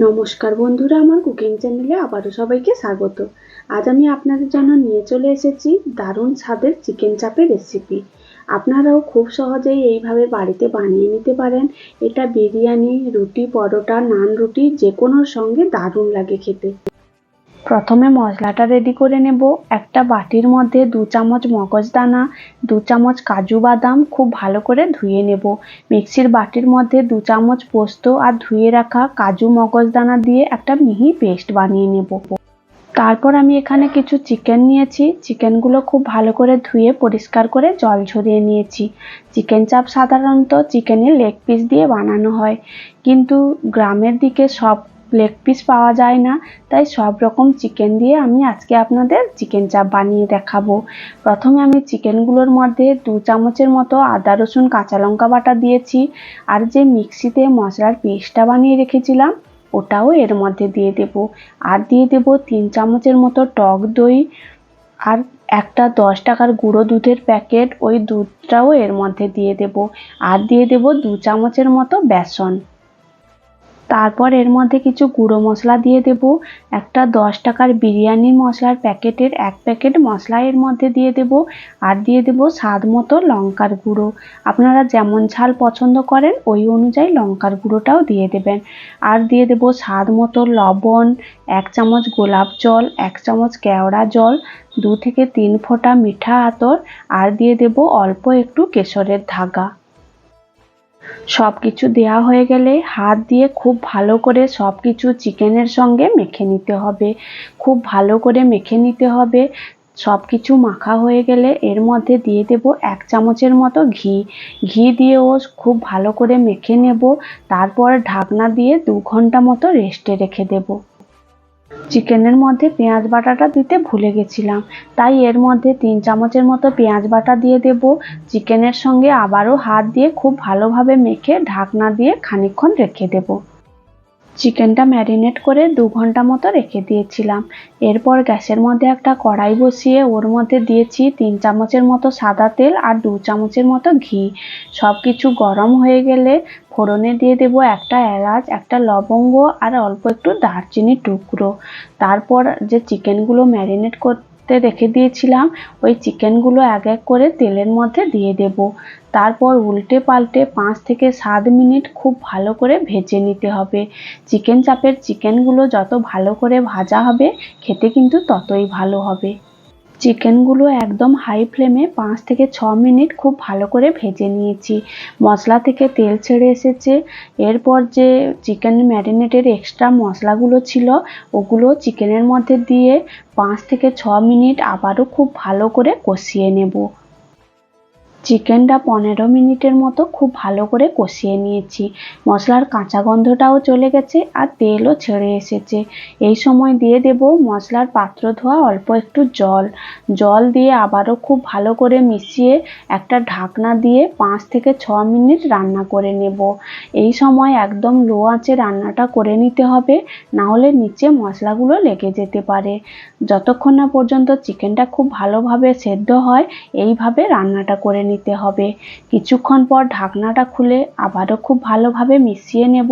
নমস্কার বন্ধুরা, আমার কুকিং চ্যানেলে আবারও সবাইকে স্বাগত। আজ আমি আপনাদের জন্য নিয়ে চলে এসেছি দারুণ স্বাদের চিকেন চাপের রেসিপি আপনারাও খুব সহজেই এইভাবে বাড়িতে বানিয়ে নিতে পারেন। এটা বিরিয়ানি, রুটি, পরোটা, নান রুটি যে কোনো সঙ্গে দারুণ লাগে খেতে। প্রথমে মশলাটা রেডি করে নেব। একটা বাটির মধ্যে দু চামচ মগজদানা, দু চামচ কাজু বাদাম খুব ভালো করে ধুয়ে নেব। মিক্সির বাটির মধ্যে দু চামচ পোস্ত আর ধুয়ে রাখা কাজু মগজদানা দিয়ে একটা মিহি পেস্ট বানিয়ে নেব। তারপর আমি এখানে কিছু চিকেন নিয়েছি। চিকেনগুলো খুব ভালো করে ধুয়ে পরিষ্কার করে জল ঝরিয়ে নিয়েছি। চিকেন চাপ সাধারণত চিকেনের লেগ পিস দিয়ে বানানো হয়। কিন্তু গ্রামের দিকে সব লেগ পিস পাওয়া যায় না। তাই সব রকম চিকেন দিয়ে আমি আজকে আপনাদের চিকেন চাপ বানিয়ে দেখাবো। প্রথমে আমি চিকেনগুলোর মধ্যে দু চামচের মতো আদা, রসুন, কাঁচা লঙ্কা বাটা দিয়েছি। আর যে মিক্সিতে মশলার পেস্টটা বানিয়ে রেখেছিলাম, ওটাও এর মধ্যে দিয়ে দেব। আর দিয়ে দেব তিন চামচের মতো টক দই। আর একটা দশ টাকার গুঁড়ো দুধের প্যাকেট, ওই দুধটাও এর মধ্যে দিয়ে দেব। আর দিয়ে দেব দু চামচের মতো বেসন। তারপর এর মধ্যে কিছু গুঁড়ো মশলা দিয়ে দেব, একটা দশ টাকার বিরিয়ানি মশলার প্যাকেটের এক প্যাকেট মশলা এর মধ্যে দিয়ে দেব, আর দিয়ে দেব স্বাদ মতো লঙ্কার গুঁড়ো। আপনারা যেমন ঝাল পছন্দ করেন, ওই অনুযায়ী লঙ্কার গুঁড়োটাও দিয়ে দেবেন। আর দিয়ে দেব স্বাদ মতো লবণ, এক চামচ গোলাপ জল, এক চামচ কেওড়া জল, দু থেকে তিন ফোঁটা মিঠা আতর, আর দিয়ে দেব অল্প একটু কেশরের ধাগা। সব কিছু দেওয়া হয়ে গেলে হাত দিয়ে খুব ভালো করে সব কিছু চিকেনের সঙ্গে মেখে নিতে হবে। খুব ভালো করে মেখে নিতে হবে। সব কিছু মাখা হয়ে গেলে এর মধ্যে দিয়ে দেব এক চামচের মতো ঘি। ঘি দিয়েও খুব ভালো করে মেখে নেব। তারপর ঢাকনা দিয়ে দু ঘণ্টা মতো রেস্টে রেখে দেবো। চিকেনের মধ্যে পেঁয়াজ বাটাটা দিতে ভুলে গেছিলাম। তাই এর মধ্যে তিন চামচের মতো পেঁয়াজ বাটা দিয়ে দেব। চিকেনের সঙ্গে আবারও হাত দিয়ে খুব ভালোভাবে মেখে ঢাকনা দিয়ে খানিকক্ষণ রেখে দেবো। চিকেনটা ম্যারিনেট করে দু ঘণ্টা মতো রেখে দিয়েছিলাম। এরপর গ্যাসের মধ্যে একটা কড়াই বসিয়ে ওর মধ্যে দিয়েছি তিন চামচের মতো সাদা তেল আর দু চামচের মতো ঘি। সব কিছু গরম হয়ে গেলে ফোড়নে দিয়ে দেব একটা এলাচ, একটা লবঙ্গ আর অল্প একটু দারচিনি টুকরো। তারপর যে চিকেনগুলো ম্যারিনেট করতে করতে রেখে দিয়েছিলাম, ওই চিকেনগুলো এক এক করে তেলের মধ্যে দিয়ে দেব। তারপর উল্টে পাল্টে পাঁচ থেকে সাত মিনিট খুব ভালো করে ভেজে নিতে হবে। চিকেন চাপের চিকেনগুলো যত ভালো করে ভাজা হবে, খেতে কিন্তু ততই ভালো হবে। চিকেনগুলো একদম হাই ফ্লেমে পাঁচ থেকে ছ মিনিট খুব ভালো করে ভেজে নিয়েছি। মশলা থেকে তেল ছেড়ে এসেছে। এরপর যে চিকেন ম্যারিনেটের এক্সট্রা মশলাগুলো ছিল, ওগুলো চিকেনের মধ্যে দিয়ে পাঁচ থেকে ছ মিনিট আবারও খুব ভালো করে কষিয়ে নেব। চিকেনটা পনেরো মিনিটের মতো খুব ভালো করে কষিয়ে নিয়েছি। মশলার কাঁচা গন্ধটাও চলে গেছে আর তেলও ছেড়ে এসেছে। এই সময় দিয়ে দেব মশলার পাত্র ধোয়া অল্প একটু জল। জল দিয়ে আবারও খুব ভালো করে মিশিয়ে একটা ঢাকনা দিয়ে পাঁচ থেকে ছ মিনিট রান্না করে নেব। এই সময় একদম লো আঁচে রান্নাটা করে নিতে হবে, না হলে নিচে মশলাগুলো লেগে যেতে পারে। যতক্ষণ না পর্যন্ত চিকেনটা খুব ভালোভাবে সেদ্ধ হয়, এইভাবে রান্নাটা করে নিতে হবে। কিছুক্ষণ পর ঢাকনাটা খুলে আবারও খুব ভালোভাবে মিশিয়ে নেব,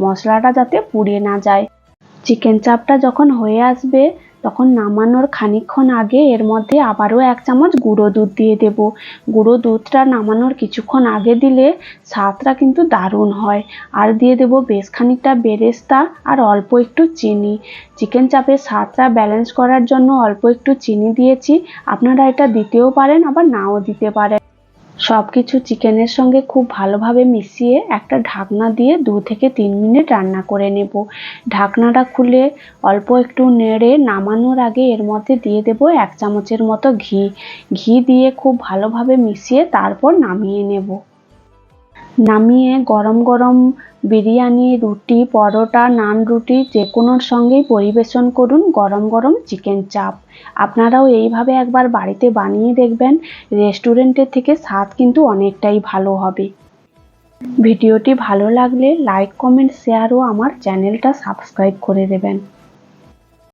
মশলাটা যাতে পুড়ে না যায়। চিকেন চাপটা যখন হয়ে আসবে, তখন নামানোর খানিকক্ষণ আগে এর মধ্যে আবারও এক চামচ গুঁড়ো দুধ দিয়ে দেব। গুঁড়ো দুধটা নামানোর কিছুক্ষণ আগে দিলে স্বাদটা কিন্তু দারুণ হয়। আর দিয়ে দেব বেশ খানিকটা বেরেস্তা আর অল্প একটু চিনি। চিকেন চাপের স্বাদটা ব্যালেন্স করার জন্য অল্প একটু চিনি দিয়েছি। আপনারা এটা দিতেও পারেন, আবার নাও দিতে পারেন। সব কিছু চিকেনের সঙ্গে খুব ভালোভাবে মিশিয়ে একটা ঢাকনা দিয়ে দু থেকে তিন মিনিট রান্না করে নেব। ঢাকনাটা খুলে অল্প একটু নেড়ে নামানোর আগে এর মধ্যে দিয়ে দেব এক চামচের মতো ঘি। ঘি দিয়ে খুব ভালোভাবে মিশিয়ে তারপর নামিয়ে নেব। নামিয়ে গরম গরম বিরিয়ানি, রুটি, পরোটা, নান রুটি যে কোনোর সঙ্গেই পরিবেশন করুন গরম গরম চিকেন চাপ। আপনারাও এইভাবে একবার বাড়িতে বানিয়ে দেখবেন রেস্টুরেন্টের থেকে স্বাদ কিন্তু অনেকটাই ভালো হবে। ভিডিওটি ভালো লাগলে লাইক, কমেন্ট, শেয়ার ও আমার চ্যানেলটা সাবস্ক্রাইব করে দেবেন।